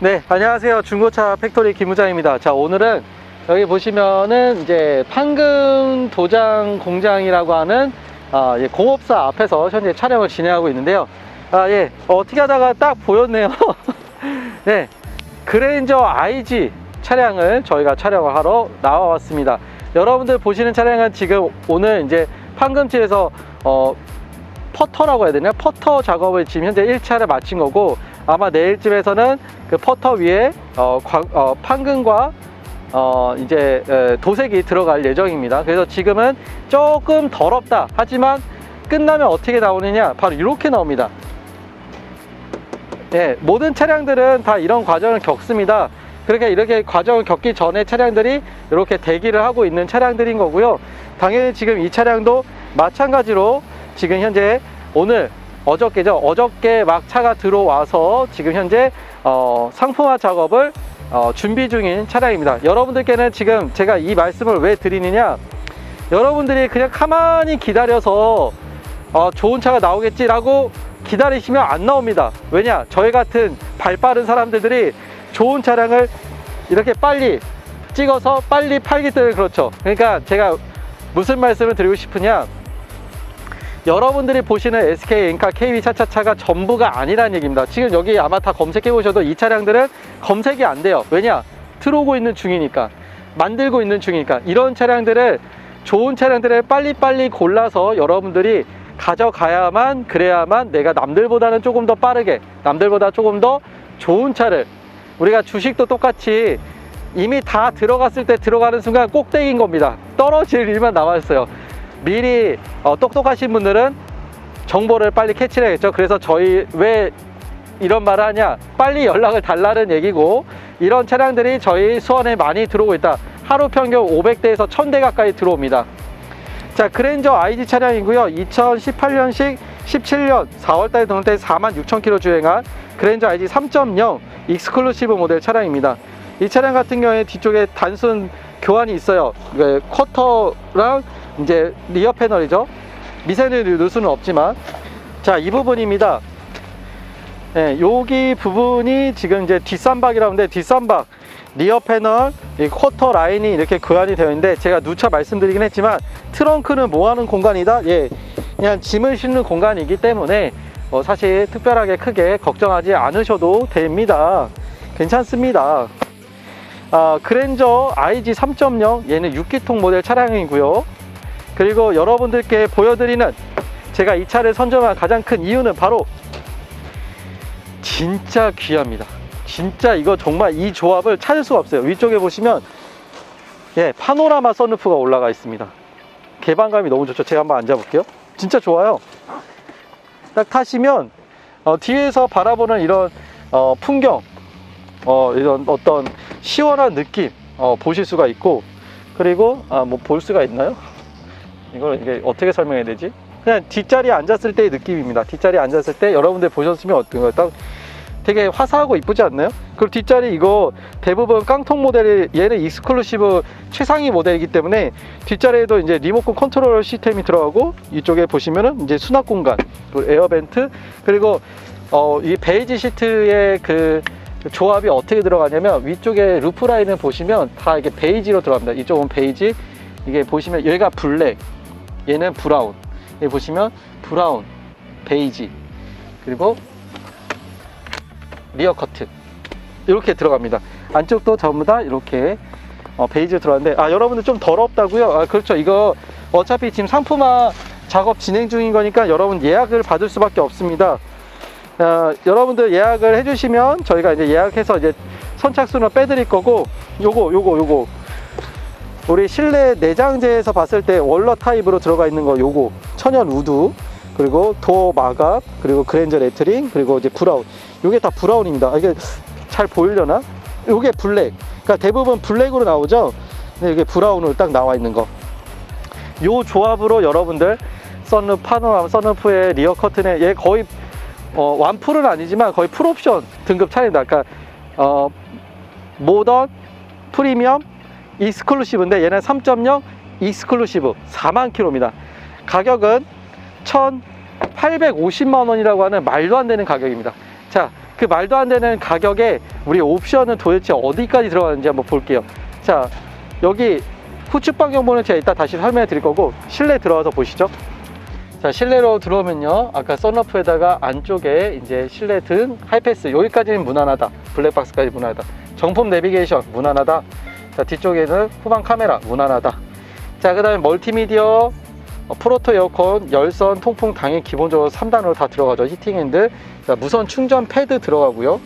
네, 안녕하세요. 중고차 팩토리 김우장입니다. 자, 오늘은 여기 보시면은 이제 판금 도장 공장이라고 하는 아, 예, 공업사 앞에서 현재 촬영을 진행하고 있는데요. 아, 예, 어떻게 하다가 딱 보였네요. 네, 그레인저 IG 차량을 저희가 촬영을 하러 나와왔습니다. 여러분들 보시는 차량은 지금 오늘 이제 판금지에서 어, 퍼터라고 해야 되나? 퍼터 작업을 지금 현재 1차를 마친 거고 아마 내일쯤에서는 그 퍼터 위에 어, 과- 어, 판금과 어, 이제 에, 도색이 들어갈 예정입니다. 그래서 지금은 조금 더럽다. 하지만 끝나면 어떻게 나오느냐? 바로 이렇게 나옵니다. 예, 모든 차량들은 다 이런 과정을 겪습니다. 그러니까 이렇게 과정을 겪기 전에 차량들이 이렇게 대기를 하고 있는 차량들인 거고요. 당연히 지금 이 차량도 마찬가지로 지금 현재 오늘 어저께죠. 어저께 막 차가 들어와서 지금 현재 어, 상품화 작업을 어, 준비 중인 차량입니다. 여러분들께는 지금 제가 이 말씀을 왜 드리느냐? 여러분들이 그냥 가만히 기다려서 어, 좋은 차가 나오겠지라고 기다리시면 안 나옵니다. 왜냐? 저희 같은 발 빠른 사람들이 좋은 차량을 이렇게 빨리 찍어서 빨리 팔기 때문에 그렇죠. 그러니까 제가 무슨 말씀을 드리고 싶으냐? 여러분들이 보시는 SK 엔카 KB 차차차가 전부가 아니라는 얘기입니다. 지금 여기 아마 다 검색해 보셔도 이 차량들은 검색이 안 돼요. 왜냐? 들어오고 있는 중이니까. 만들고 있는 중이니까. 이런 차량들을 좋은 차량들을 빨리빨리 골라서 여러분들이 가져가야만 그래야만 내가 남들보다는 조금 더 빠르게 남들보다 조금 더 좋은 차를 우리가 주식도 똑같이 이미 다 들어갔을 때 들어가는 순간 꼭대기인 겁니다. 떨어질 일만 남았어요. 미리 어, 똑똑하신 분들은 정보를 빨리 캐치를 해야겠죠. 그래서 저희 왜 이런 말을 하냐? 빨리 연락을 달라는 얘기고 이런 차량들이 저희 수원에 많이 들어오고 있다. 하루 평균 500대에서 1000대 가까이 들어옵니다. 자, 그랜저 IG 차량이고요. 2018년식 17년 4월달에 등록된 46,000km 주행한 그랜저 IG 3.0 익스클루시브 모델 차량입니다. 이 차량 같은 경우에 뒤쪽에 단순 교환이 있어요. 그 쿼터랑 이제 리어 패널이죠. 미세를 넣을 수는 없지만 자, 이 부분입니다. 네, 여기 부분이 지금 이제 뒷산박이라고 하는데 뒷산박 리어 패널 이 쿼터 라인이 이렇게 교환이 되어 있는데 제가 누차 말씀드리긴 했지만 트렁크는 뭐하는 공간이다 예 그냥 짐을 싣는 공간이기 때문에 어, 사실 특별하게 크게 걱정하지 않으셔도 됩니다 괜찮습니다 아, 그랜저 IG 3.0 얘는 6기통 모델 차량이고요 그리고 여러분들께 보여드리는 제가 이 차를 선점한 가장 큰 이유는 바로 진짜 귀합니다. 진짜 이거 정말 이 조합을 찾을 수가 없어요. 위쪽에 보시면 예 파노라마 선루프가 올라가 있습니다. 개방감이 너무 좋죠. 제가 한번 앉아볼게요. 진짜 좋아요. 딱 타시면 어, 뒤에서 바라보는 이런 어, 풍경, 어, 이런 어떤 시원한 느낌 어, 보실 수가 있고 그리고 아, 뭐 볼 수가 있나요? 이걸 이게 어떻게 설명해야 되지? 그냥 뒷자리에 앉았을 때의 느낌입니다. 뒷자리에 앉았을 때 여러분들 보셨으면 어떤가요? 딱 되게 화사하고 이쁘지 않나요? 그리고 뒷자리 이거 대부분 깡통 모델이 얘는 익스클루시브 최상위 모델이기 때문에 뒷자리에도 이제 리모컨 컨트롤 시스템이 들어가고 이쪽에 보시면은 이제 수납 공간, 그리고 에어벤트 그리고 어, 이 베이지 시트의 그 조합이 어떻게 들어가냐면 위쪽에 루프 라인을 보시면 다 이게 베이지로 들어갑니다. 이쪽은 베이지, 이게 보시면 얘가 블랙, 얘는 브라운. 여기 보시면 브라운, 베이지, 그리고 리어 커트 이렇게 들어갑니다. 안쪽도 전부 다 이렇게 어, 베이지로 들어갔는데 아 여러분들 좀 더럽다고요? 아 그렇죠. 이거 어차피 지금 상품화 작업 진행 중인 거니까 여러분 예약을 받을 수밖에 없습니다. 어, 여러분들 예약을 해주시면 저희가 이제 예약해서 이제 선착순으로 빼드릴 거고 요거 요거 요거 우리 실내 내장재에서 봤을 때 월러 타입으로 들어가 있는 거 요거 천연 우드 그리고 도어 마갑 그리고 그랜저 레트링 그리고 이제 브라운. 요게 다 브라운입니다. 아, 이게 잘 보이려나? 요게 블랙. 그러니까 대부분 블랙으로 나오죠? 근데 이게 브라운으로 딱 나와 있는 거 요 조합으로 여러분들 썬루프 파노라마 썬루프의 리어 커튼에 얘 거의 어, 완풀은 아니지만 거의 풀옵션 등급 차입니다. 그러니까 어, 모던 프리미엄 익스클루시브인데 얘는 3.0 익스클루시브 4만 킬로입니다. 가격은 1,850만 원이라고 하는 말도 안 되는 가격입니다. 자, 그 말도 안 되는 가격에 우리 옵션은 도대체 어디까지 들어가는지 한번 볼게요. 자, 여기 후측방 경보는 제가 이따 다시 설명해 드릴 거고 실내 들어와서 보시죠. 자, 실내로 들어오면요. 아까 썬루프에다가 안쪽에 이제 실내 등 하이패스 여기까지는 무난하다. 블랙박스까지 무난하다. 정품 내비게이션 무난하다. 자, 뒤쪽에는 후방 카메라 무난하다. 자, 그 다음에 멀티미디어 어, 프로토 에어컨, 열선, 통풍 당연히 기본적으로 3단으로 다 들어가죠. 히팅핸드, 자, 무선 충전 패드 들어가고요.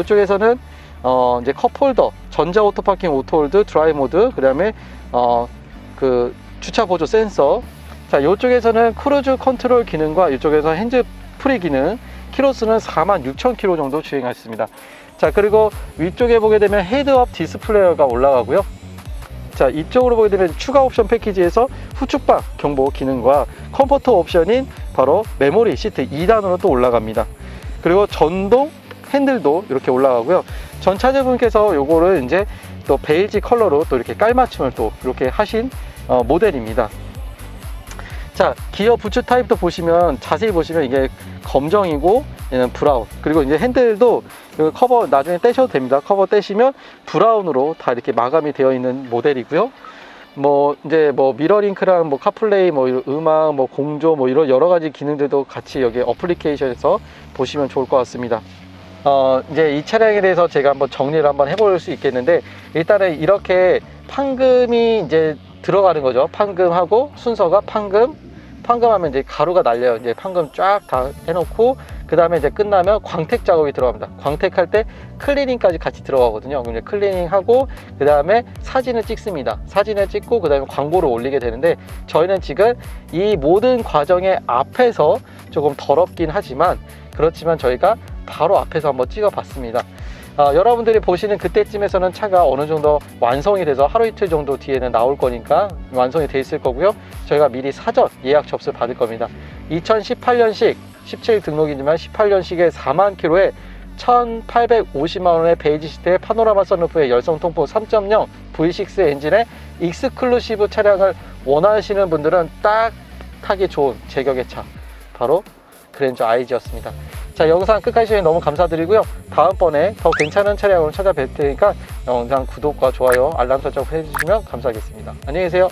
이쪽에서는 어, 이제 컵홀더, 전자 오토 파킹 오토홀드, 드라이 모드, 그다음에 어, 그 주차 보조 센서. 자, 이쪽에서는 크루즈 컨트롤 기능과 이쪽에서 핸즈 프리 기능. 키로수는 46,000km 정도 주행했습니다. 자, 그리고 위쪽에 보게 되면 헤드업 디스플레이어가 올라가고요. 자 이쪽으로 보게 되면 추가 옵션 패키지에서 후측방 경보 기능과 컴포트 옵션인 바로 메모리 시트 2단으로 또 올라갑니다. 그리고 전동 핸들도 이렇게 올라가고요. 전 차주분께서 요거를 이제 또 베이지 컬러로 또 이렇게 깔맞춤을 또 이렇게 하신 어, 모델입니다. 자 기어 부츠 타입도 보시면 자세히 보시면 이게 검정이고 얘는 브라운. 그리고 이제 핸들도 그 커버 나중에 떼셔도 됩니다. 커버 떼시면 브라운으로 다 이렇게 마감이 되어 있는 모델이고요. 뭐 이제 뭐 미러링크랑 뭐 카플레이 뭐 음악 뭐 공조 뭐 이런 여러 가지 기능들도 같이 여기 어플리케이션에서 보시면 좋을 것 같습니다. 어 이제 이 차량에 대해서 제가 한번 정리를 한번 해볼 수 있겠는데 일단은 이렇게 판금이 이제 들어가는 거죠. 판금하고 순서가 판금 판금하면 이제 가루가 날려요. 이제 판금 쫙 다 해놓고 그 다음에 이제 끝나면 광택 작업이 들어갑니다. 광택할 때 클리닝까지 같이 들어가거든요. 그럼 이제 클리닝하고 그 다음에 사진을 찍습니다. 사진을 찍고 그 다음에 광고를 올리게 되는데 저희는 지금 이 모든 과정의 앞에서 조금 더럽긴 하지만 그렇지만 저희가 바로 앞에서 한번 찍어 봤습니다 어, 여러분들이 보시는 그때쯤에서는 차가 어느 정도 완성이 돼서 하루 이틀 정도 뒤에는 나올 거니까 완성이 돼 있을 거고요. 저희가 미리 사전 예약 접수 받을 겁니다. 2018년식 17 등록이지만 18년식에 4만 킬로에 1,850만 원의 베이지 시트에 파노라마 선루프의 열성 통풍 3.0 V6 엔진의 익스클루시브 차량을 원하시는 분들은 딱 타기 좋은 제격의 차 바로 그랜저 IG였습니다. 자 영상 끝까지 시청해 너무 감사드리고요. 다음번에 더 괜찮은 차량으로 찾아뵐 테니까 영상 구독과 좋아요 알람 설정 해주시면 감사하겠습니다. 안녕히 계세요.